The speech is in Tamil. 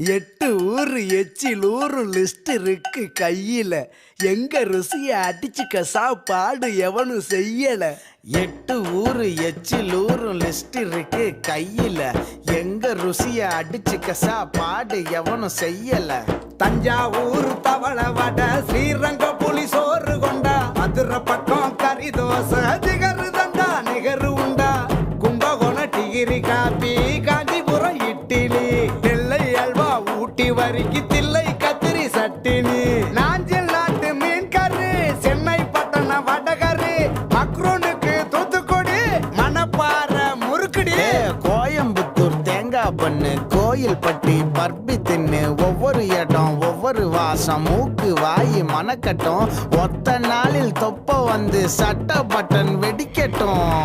எட்டு ஊரு எச்சில் ஊரு லிஸ்ட் இருக்கு கையில. எங்க ருசிய அடிச்சுக்க சாப்பாடு எவனும் செய்யல. எட்டு ஊரு எச்சில் ஊரு லிஸ்ட் இருக்கு கையில. எங்க ருசிய அடிச்சுக்க சாப்பாடு எவனும் செய்யல. தஞ்சாவூர் தவள வட ஸ்ரீரங்க புலி சோறு கொண்டா. மதுரை பக்கம் கறி தோசை ஜிகரு தண்டா நிகரு உண்டா. கும்பகோணம் டிகிரி காப்பி குட்டி வரிக்கு தில்லை கத்திரி சட்டினி. நாஞ்சில் நாட்டு மீன் கறி சென்னை பட்டணம் வடகறி மக்ரூனுக்கு தூத்துக்குடி மணப்பாறை முறுக்குடி. கோயம்புத்தூர் தேங்காய் பண்ணு கோயில் பட்டி பர்பி தின்னு ஒவ்வொரு இடம் ஒவ்வொரு வாசம் மூக்கு வாய் மணக்கட்டும் ஒத்த நாளில் தொப்ப வந்து சட்ட பட்டன் வெடிக்கட்டும்.